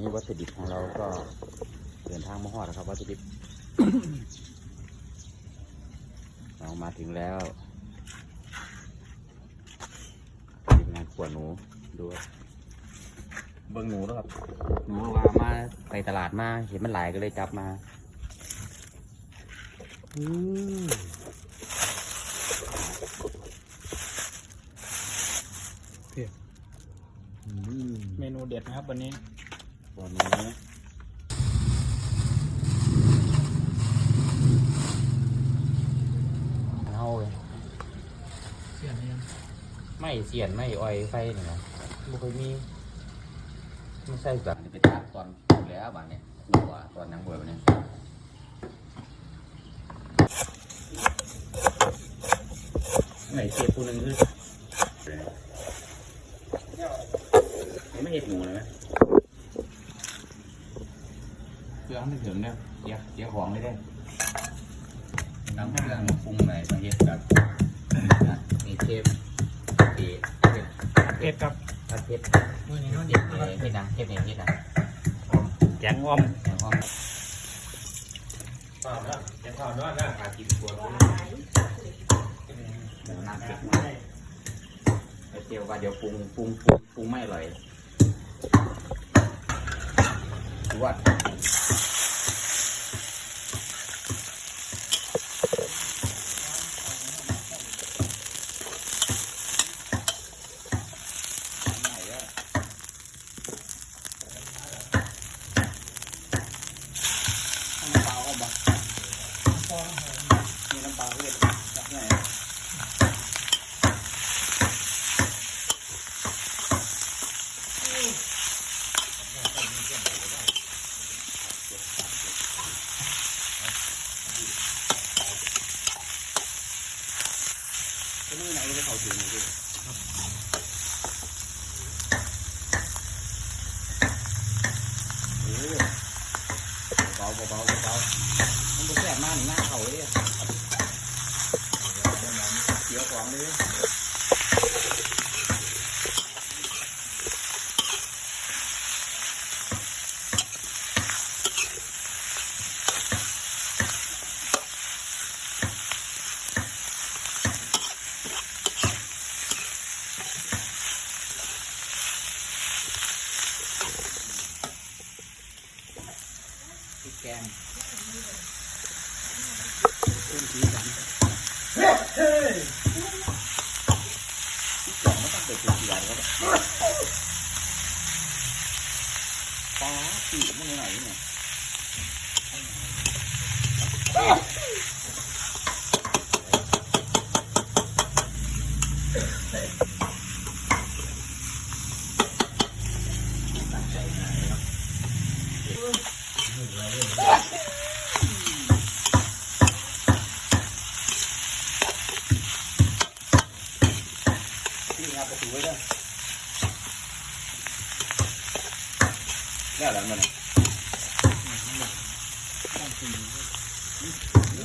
นี้วัตถุดิบของเราก็เดินทางมาฮอดแล้วครับ วัตถุดิบเรามาถึงแล้วทีมงานขวหนูดูครับเบิ้งหนูแล้วครับหนูว่ามาไปตลาดมาเห็นมันหลายก็เลยจับมาอืมอืมเมนูเด็ดนะครับวันนี้ ขวหนูเอาเลยเสียนเนี่ยไม่เสียนไม่อ้อยไฟนี่นะบ่เคยมีไม่ใช่แบบไปตัดตอนแล้วบ้างเนี่ยหัวตอนนังหัวแบบนี้ไหนเสียปูนึงคือไม่เห็ดหมูเลยไหม เครื่องไม่ถึงเนี่ยเสียเสียของไม่ได้น้ำเครื่องปรุงไหนมาเห็ดกับนะมีเทปเทปเทปเผ็ดครับถ้าเทปมื่อนี้เทเขาปเด็ดเทปนะเทปเนี่ยเทปนะแกงอ้อมอย่างห้องข่าวนะยังข่าวน้อยนะหากินตัวนู้นน้ำเก็บไว้ไอเตียวว่าเดี๋ยวปรุงปรุงปรุงปรุงไม่อร่อย ดูว่าน้ำปลาก็บอกมีน้ำปลาเวทจากไหน ก็ไม่ไหนก็จะเข้าถึงเลยโอ้เบาเบาเบาเบามันจะแสบมากหนึ่งหน้าเขาเลย เสียของเลยพริกแกงต้นสีสันพริกแกงไม่ ต้องเปิดตัวเสียแล้วปลาปีมันไหนเนี่ย งับประตูไว้ด้วยแล้วหลังมันนี่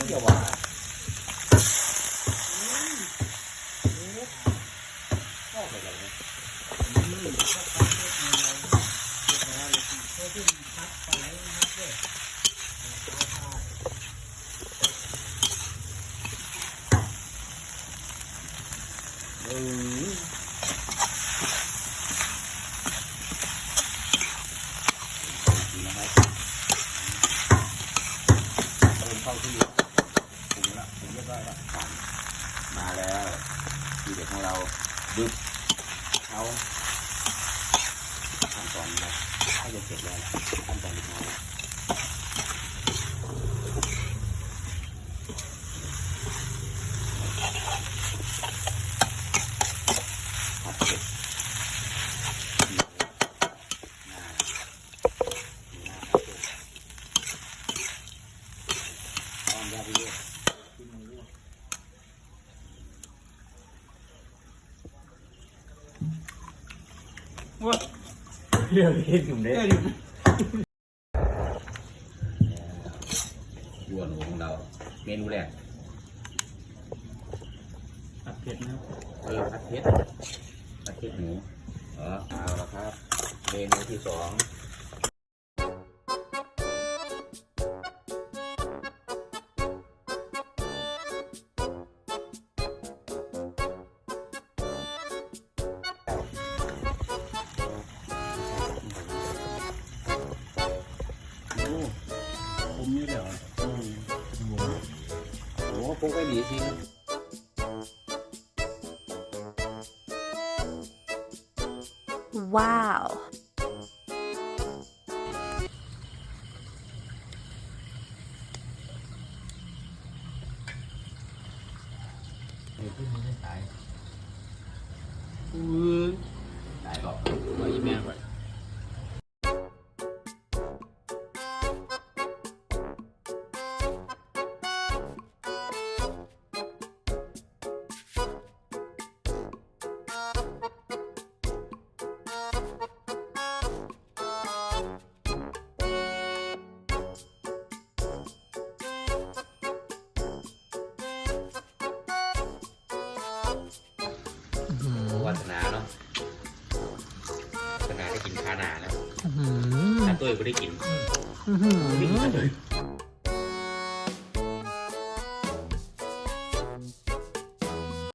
เดี๋ยวว่าไปเลยนะเออ ดีนะครับเริ่มเข้า ที่ปรุงแล้วปรุงเรียบร้อยแล้วมาแล้วทีเด็ดของเราดึบเขาขั้นตอนนี้ถ้าจะเสร็จแล้วขั้นตอนนี้เราผัดเผ็ดนี่ง่าย อ้อมยาไปเรื่อย เรื่องเห็นอยู่เด้บัวหนูของเรา เมนูแรกผัดเผ็ดนะครับเออผัดเผ็ดผัดเผ็ดหนูเออเอาละครับ เมนูที่สอง กไว้ดีสิว้าว เดี๋ยวขึ้นไม่ตายตายหรอกเอาอีแม่ก่อน กินคาหนาแล้วอื้อหือถ้าตุ้ยไม่ได้กินอื้อหือ ไม่กินเลย